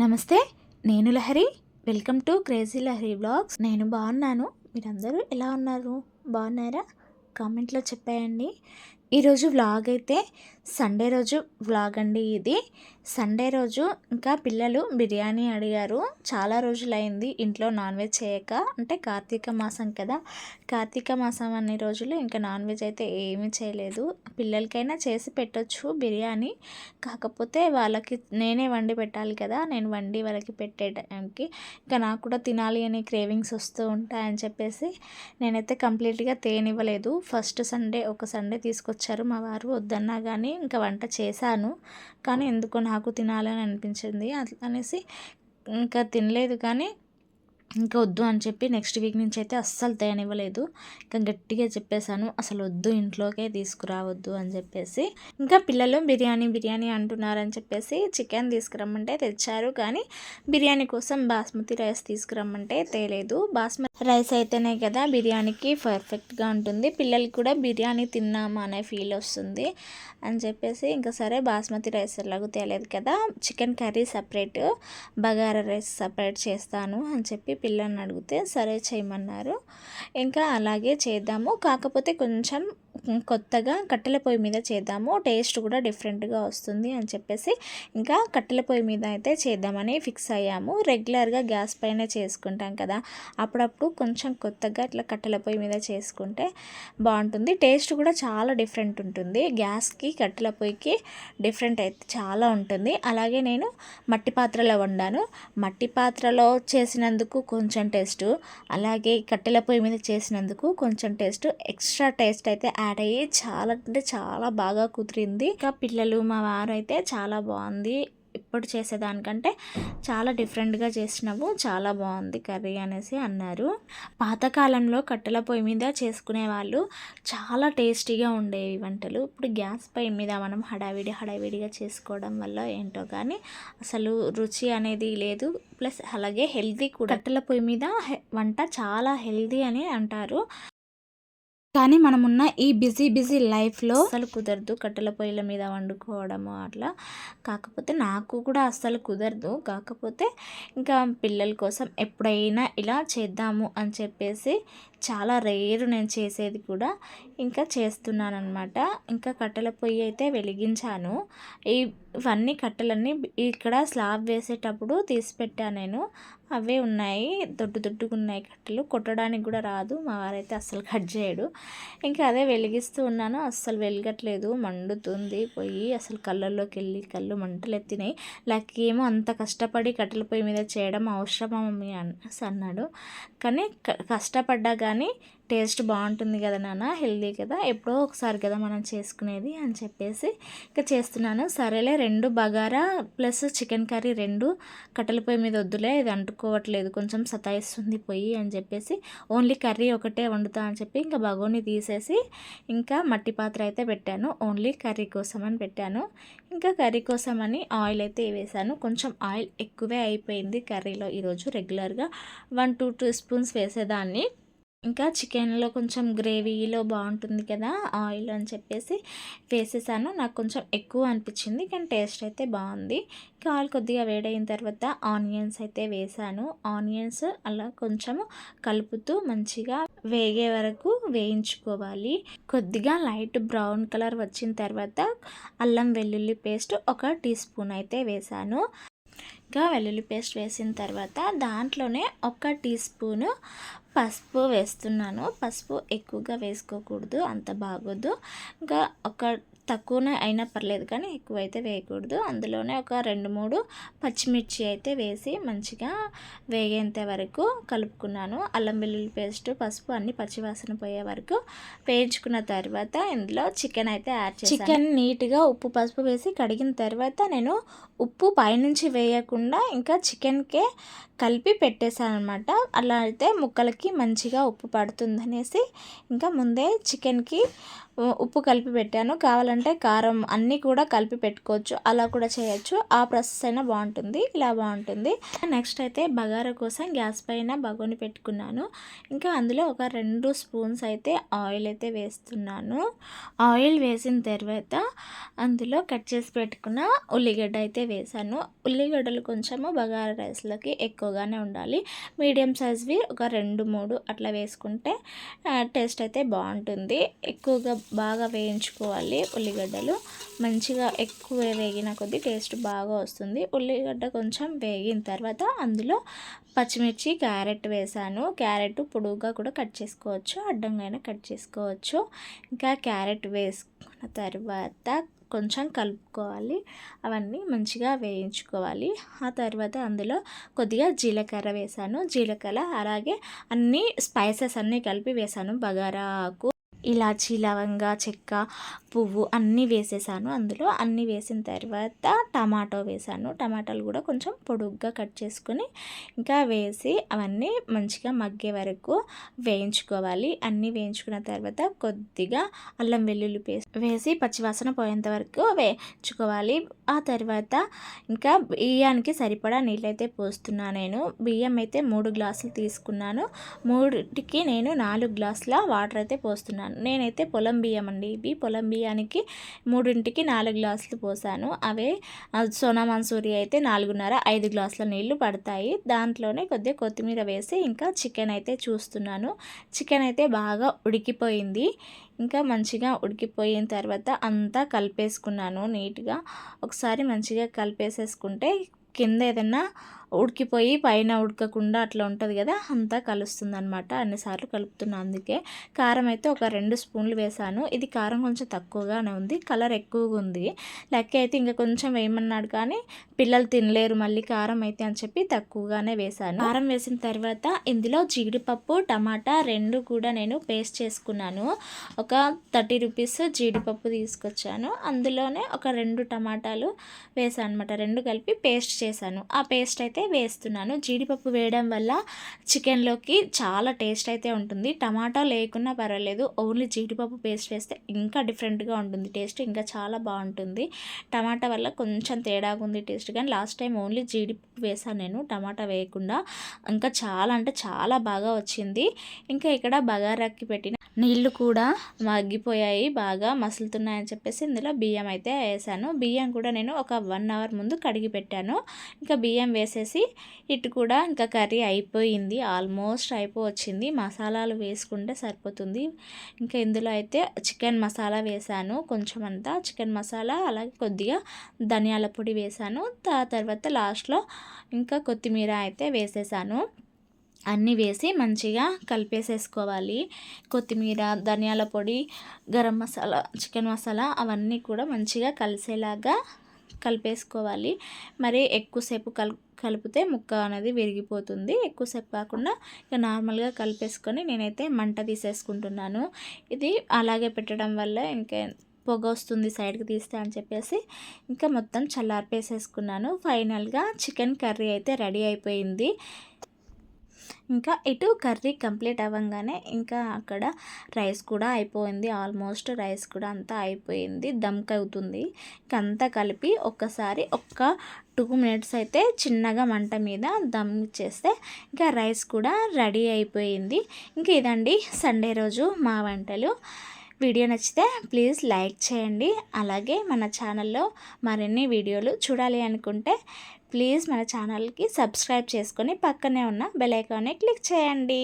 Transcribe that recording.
నమస్తే నేను Lahari. Welcome to crazy Lahari vlogs నేను బాగున్నాను. మీరందరూ ఎలా ఉన్నారు? బాగున్నారా? కామెంట్లో చెప్పేయండి. ఈరోజు వ్లాగ్ అయితే సండే రోజు వ్లాగ్ అండి ఇది. సండే రోజు ఇంకా పిల్లలు బిర్యానీ అడిగారు. చాలా రోజులైంది ఇంట్లో నాన్ వెజ్ చేయక. అంటే కార్తీక మాసం కదా. కార్తీక మాసం అన్ని రోజులు ఇంకా నాన్ వెజ్ అయితే ఏమీ చేయలేదు. పిల్లలకైనా చేసి పెట్టొచ్చు బిర్యానీ. కాకపోతే వాళ్ళకి నేనే వండి పెట్టాలి కదా. నేను వండి వాళ్ళకి పెట్టేటానికి ఇంకా నాకు కూడా తినాలి అని క్రేవింగ్స్ వస్తూ ఉంటాయని చెప్పేసి నేనైతే కంప్లీట్గా తేనివ్వలేదు. ఫస్ట్ సండే ఒక సండే వచ్చారు మా వారు వద్దన్నా కానీ ఇంకా వంట చేశాను. కానీ ఎందుకో నాకు తినాలని అనిపించింది. అట్లా అనేసి ఇంకా తినలేదు కానీ ఇంకా వద్దు అని చెప్పి నెక్స్ట్ వీక్ నుంచి అయితే అస్సలు తేనివ్వలేదు. ఇంకా గట్టిగా చెప్పేశాను అసలు వద్దు ఇంట్లోకే తీసుకురావద్దు అని చెప్పేసి. ఇంకా పిల్లలు బిర్యానీ బిర్యానీ అంటున్నారని చెప్పేసి చికెన్ తీసుకురమ్మంటే తెచ్చారు. కానీ బిర్యానీ కోసం బాస్మతి రైస్ తీసుకురమ్మంటే తేలేదు. బాస్మతి రైస్ అయితేనే కదా బిర్యానీకి పర్ఫెక్ట్గా ఉంటుంది. పిల్లలకి కూడా బిర్యానీ తిన్నామా అనే ఫీల్ వస్తుంది అని చెప్పేసి. ఇంకా సరే బాస్మతి రైస్ ఎలాగో తేలేదు కదా chicken curry separate bagara rice separate చేస్తాను అని చెప్పి పిల్లల్ని అడిగితే సరే చేయమన్నారు. ఇంకా అలాగే చేద్దాము. కాకపోతే కొంచెం కొత్తగా కట్టెల పొయ్యి మీద చేద్దాము. టేస్ట్ కూడా డిఫరెంట్గా వస్తుంది అని చెప్పేసి ఇంకా కట్టెల పొయ్యి మీద అయితే చేద్దామని ఫిక్స్ అయ్యాము. రెగ్యులర్గా గ్యాస్ పైన చేసుకుంటాం కదా. అప్పుడప్పుడు కొంచెం కొత్తగా ఇట్లా కట్టెల పొయ్యి మీద చేసుకుంటే బాగుంటుంది. టేస్ట్ కూడా చాలా డిఫరెంట్ ఉంటుంది. గ్యాస్కి కట్టెల పొయ్యికి డిఫరెంట్ అయితే చాలా ఉంటుంది. అలాగే నేను మట్టి పాత్రలో వండాను. మట్టి పాత్రలో చేసినందుకు కొంచెం టేస్ట్ అలాగే కట్టెల పొయ్యి మీద చేసినందుకు కొంచెం టేస్ట్ ఎక్స్ట్రా టేస్ట్ అయితే యాడ్ అయ్యి చాలా అంటే చాలా బాగా కుదిరింది. ఇంకా పిల్లలు మా వారు అయితే చాలా బాగుంది. ఇప్పుడు చేసేదానికంటే చాలా డిఫరెంట్గా చేసినావు. చాలా బాగుంది కర్రీ అనేసి అన్నారు. పాతకాలంలో కట్టెల పొయ్యి మీద చేసుకునే వాళ్ళు చాలా టేస్టీగా ఉండేవి వంటలు. ఇప్పుడు గ్యాస్ పొయ్యి మీద మనం హడావిడి హడావిడిగా చేసుకోవడం వల్ల ఏంటో కానీ అసలు రుచి అనేది లేదు. ప్లస్ అలాగే హెల్తీ కూడా. కట్టెల పొయ్యి మీద వంట చాలా హెల్తీ అని అంటారు. కానీ మనమున్న ఈ బిజీ బిజీ లైఫ్లో అసలు కుదరదు. కట్టెల పొయ్యిల మీద వండుకోవడము అట్లా. కాకపోతే నాకు కూడా అస్సలు కుదరదు. కాకపోతే ఇంకా పిల్లల కోసం ఎప్పుడైనా ఇలా చేద్దాము అని చెప్పేసి చాలా రేరు నేను చేసేది కూడా ఇంకా చేస్తున్నాను అనమాట ఇంకా కట్టెల పొయ్యి అయితే వెలిగించాను. ఈ ఇవన్నీ కట్టెలన్నీ ఇక్కడ స్లాబ్ వేసేటప్పుడు తీసి పెట్టాను నేను. అవే ఉన్నాయి. దొడ్డు దొడ్డుగా ఉన్నాయి కట్టెలు. కొట్టడానికి కూడా రాదు. మా వారైతే అస్సలు కట్ చేయడు. ఇంకా అదే వెలిగిస్తూ ఉన్నాను. అస్సలు వెలగట్లేదు. మండుతుంది. పొయ్యి అసలు కళ్ళల్లోకి వెళ్ళి కళ్ళు మంటలు ఎత్తినాయి లైక్ ఏమో అంత కష్టపడి కట్టెల పొయ్యి మీద చేయడం అవసరమా మమ్మీ అన్నాడు. కానీ కష్టపడ్డా కానీ టేస్ట్ బాగుంటుంది కదా నాన్న హెల్దీ కదా ఎప్పుడో ఒకసారి కదా మనం చేసుకునేది అని చెప్పేసి ఇంకా చేస్తున్నాను. సరేలే రెండు బగారా ప్లస్ చికెన్ కర్రీ రెండు కట్టెల పొయ్యి మీద వద్దులే ఇది అంటుకోవట్లేదు కొంచెం సతాయిస్తుంది పొయ్యి అని చెప్పేసి ఓన్లీ కర్రీ ఒకటే వండుతా అని చెప్పి ఇంకా బగోని తీసేసి ఇంకా మట్టి పాత్ర అయితే పెట్టాను. ఓన్లీ కర్రీ కోసం అని పెట్టాను. ఇంకా కర్రీ కోసం అని ఆయిల్ అయితే వేసాను. కొంచెం ఆయిల్ ఎక్కువే అయిపోయింది కర్రీలో. ఈరోజు రెగ్యులర్గా వన్ టూ టూ స్పూన్స్ వేసేదాన్ని. ఇంకా చికెన్లో కొంచెం గ్రేవీలో బాగుంటుంది కదా ఆయిల్ అని చెప్పేసి వేసేసాను. నాకు కొంచెం ఎక్కువ అనిపించింది కానీ టేస్ట్ అయితే బాగుంది. ఇంకా ఆయిల్ కొద్దిగా వేడైన తర్వాత ఆనియన్స్ అయితే వేసాను. ఆనియన్స్ అలా కొంచెము కలుపుతూ మంచిగా వేగే వరకు వేయించుకోవాలి. కొద్దిగా లైట్ బ్రౌన్ కలర్ వచ్చిన తర్వాత అల్లం వెల్లుల్లి పేస్ట్ ఒక టీ స్పూన్ అయితే వేసాను. ఇంకా వెల్లుల్లి పేస్ట్ వేసిన తర్వాత దాంట్లోనే ఒక టీ స్పూను పసుపు వేస్తున్నాను. పసుపు ఎక్కువగా వేసుకోకూడదు అంత బాగోదు. ఇంకా ఒక తక్కువనే అయినా పర్లేదు కానీ ఎక్కువ అయితే వేయకూడదు. అందులోనే ఒక రెండు మూడు పచ్చిమిర్చి అయితే వేసి మంచిగా వేగేంత వరకు కలుపుకున్నాను. అల్లం వెల్లుల్లి పేస్ట్ పసుపు అన్ని పచ్చివాసన పోయే వరకు వేయించుకున్న తర్వాత ఇందులో చికెన్ అయితే యాడ్ చేసి చికెన్ నీట్గా ఉప్పు పసుపు వేసి కడిగిన తర్వాత నేను ఉప్పు పైనుంచి వేయకుండా ఇంకా చికెన్కే కలిపి పెట్టేశానమాట అలా అయితే ముక్కలకి మంచిగా ఉప్పు పడుతుందనేసి ఇంకా ముందే చికెన్కి ఉప్పు కలిపి పెట్టాను. కావాలంటే కారం అన్నీ కూడా కలిపి పెట్టుకోవచ్చు. అలా కూడా చేయొచ్చు. ఆ ప్రాసెస్ అయినా బాగుంటుంది. ఇలా బాగుంటుంది. నెక్స్ట్ అయితే బగారా కోసం గ్యాస్ పైన బగోని పెట్టుకున్నాను. ఇంకా అందులో ఒక రెండు స్పూన్స్ అయితే ఆయిల్ అయితే వేస్తున్నాను. ఆయిల్ వేసిన తర్వాత అందులో కట్ చేసి పెట్టుకున్న ఉల్లిగడ్డ అయితే వేసాను ఉల్లిగడ్డలు కొంచెము బగారా రైస్లోకి ఎక్కువగానే ఉండాలి. మీడియం సైజ్వి ఒక రెండు మూడు అట్లా వేసుకుంటే టేస్ట్ అయితే బాగుంటుంది. ఎక్కువగా బాగా వేయించుకోవాలి ఉల్లిగడ్డలు. మంచిగా ఎక్కువ వేగిన కొద్దీ టేస్ట్ బాగా వస్తుంది. ఉల్లిగడ్డ కొంచెం వేగిన తర్వాత అందులో పచ్చిమిర్చి క్యారెట్ వేసాను. క్యారెట్ పొడువుగా కూడా కట్ చేసుకోవచ్చు అడ్డంగా కట్ చేసుకోవచ్చు. ఇంకా క్యారెట్ వేసుకున్న తర్వాత కొంచెం కలుపుకోవాలి. అవన్నీ మంచిగా వేయించుకోవాలి. ఆ తర్వాత అందులో కొద్దిగా జీలకర్ర వేసాను. జీలకర్ర అలాగే అన్ని స్పైసెస్ అన్నీ కలిపి వేసాను. బగారా ఆకు ఇలాచి లవంగా చెక్క పువ్వు అన్నీ వేసేసాను. అందులో అన్నీ వేసిన తర్వాత టమాటో వేసాను. టమాటాలు కూడా కొంచెం పొడుగ్గా కట్ చేసుకొని ఇంకా వేసి అవన్నీ మంచిగా మగ్గే వరకు వేయించుకోవాలి. అన్నీ వేయించుకున్న తర్వాత కొద్దిగా అల్లం వెల్లుల్లి పేస్ట్ వేసి పచ్చివాసన పోయేంత వరకు వేయించుకోవాలి. ఆ తర్వాత ఇంకా బియ్యానికి సరిపడా నీళ్ళైతే పోస్తున్నాను నేను. బియ్యం అయితే మూడు గ్లాసులు తీసుకున్నాను. మూడుకి నేను నాలుగు గ్లాసుల వాటర్ అయితే పోస్తున్నాను. నేనైతే పొలం బియ్యం అండి ఇవి పొలం బియ్యానికి మూడింటికి నాలుగు గ్లాసులు పోసాను. అవే సోనా మన్సూరి అయితే నాలుగున్నర ఐదు గ్లాసుల నీళ్ళు పడతాయి. దాంట్లోనే కొద్దిగా కొత్తిమీర వేసి ఇంకా చికెన్ అయితే చూస్తున్నాను. చికెన్ అయితే బాగా ఉడికిపోయింది. ఇంకా మంచిగా ఉడికిపోయిన తర్వాత అంతా కలిపేసుకున్నాను నీట్గా. ఒకసారి మంచిగా కలిపేసేసుకుంటే కింద ఏదైనా ఉడికిపోయి పైన ఉడకకుండా అట్లా ఉంటుంది కదా అంతా కలుస్తుంది అనమాట అన్నిసార్లు కలుపుతున్నాను అందుకే. కారం అయితే ఒక రెండు స్పూన్లు వేసాను. ఇది కారం కొంచెం తక్కువగానే ఉంది కలర్ ఎక్కువగా ఉంది. లెక్క అయితే ఇంకా కొంచెం వేయమన్నాడు కానీ పిల్లలు తినలేరు మళ్ళీ కారం అయితే అని చెప్పి తక్కువగానే వేసాను. కారం వేసిన తర్వాత ఇందులో జీడిపప్పు టమాటా రెండు కూడా నేను పేస్ట్ చేసుకున్నాను. ఒక థర్టీ రూపీస్ జీడిపప్పు తీసుకొచ్చాను. అందులోనే ఒక రెండు టమాటాలు వేసాను అనమాట రెండు కలిపి పేస్ట్ చేశాను. ఆ పేస్ట్ అయితే అయితే వేస్తున్నాను. జీడిపప్పు వేయడం వల్ల చికెన్లోకి చాలా టేస్ట్ అయితే ఉంటుంది. టమాటా లేకున్నా పర్వాలేదు. ఓన్లీ జీడిపప్పు పేస్ట్ వేస్తే ఇంకా డిఫరెంట్గా ఉంటుంది. టేస్ట్ ఇంకా చాలా బాగుంటుంది. టమాటా వల్ల కొంచెం తేడాగా ఉంది టేస్ట్. కానీ లాస్ట్ టైం ఓన్లీ జీడిపప్పు వేసాను నేను. టమాటా వేయకుండా ఇంకా చాలా అంటే చాలా బాగా వచ్చింది. ఇంకా ఇక్కడ బగారాకి పెట్టిన నీళ్ళు కూడా మగ్గిపోయాయి. బాగా మసులుతున్నాయని చెప్పేసి ఇందులో బియ్యం అయితే వేసాను. బియ్యం కూడా నేను ఒక వన్ అవర్ ముందు కడిగి పెట్టాను. ఇంకా బియ్యం వేసే వచ్చేసి ఇటు కూడా ఇంకా కర్రీ అయిపోయింది. ఆల్మోస్ట్ అయిపోవచ్చింది. మసాలాలు వేసుకుంటే సరిపోతుంది. ఇంకా ఇందులో అయితే చికెన్ మసాలా వేసాను. కొంచెం అంతా చికెన్ మసాలా అలాగే కొద్దిగా ధనియాల పొడి వేసాను. తర్వాత లాస్ట్లో ఇంకా కొత్తిమీర అయితే వేసేసాను. అన్నీ వేసి మంచిగా కలిపేసేసుకోవాలి. కొత్తిమీర ధనియాల పొడి గరం మసాలా చికెన్ మసాలా అవన్నీ కూడా మంచిగా కలిసేలాగా కలిపేసుకోవాలి. మరి ఎక్కువసేపు కల్ కలిపితే ముక్క అనేది విరిగిపోతుంది. ఎక్కువసేపు కాకుండా ఇక నార్మల్గా కలిపేసుకొని నేనైతే మంట తీసేసుకుంటున్నాను. ఇది అలాగే పెట్టడం వల్ల ఇంకా పొగ వస్తుంది సైడ్కి తీస్తే అని చెప్పేసి ఇంకా మొత్తం చల్లార్పేసేసుకున్నాను. ఫైనల్గా చికెన్ కర్రీ అయితే రెడీ అయిపోయింది. ఇంకా ఇటు కర్రీ కంప్లీట్ అవ్వగానే ఇంకా అక్కడ రైస్ కూడా అయిపోయింది. ఆల్మోస్ట్ రైస్ కూడా అంతా అయిపోయింది. దమ్కి అవుతుంది. ఇంకా అంతా కలిపి ఒక్కసారి ఒక్క టూ మినిట్స్ అయితే చిన్నగా మంట మీద దమ్ చేస్తే ఇంకా రైస్ కూడా రెడీ అయిపోయింది. ఇంకా ఇదండి సండే రోజు మా వంటలు. వీడియో నచ్చితే ప్లీజ్ లైక్ చేయండి. అలాగే మన ఛానల్లో మరిన్ని వీడియోలు చూడాలి అనుకుంటే ప్లీజ్ మన ఛానల్కి సబ్స్క్రైబ్ చేసుకొని పక్కనే ఉన్న బెల్ ఐకాన్ని క్లిక్ చేయండి.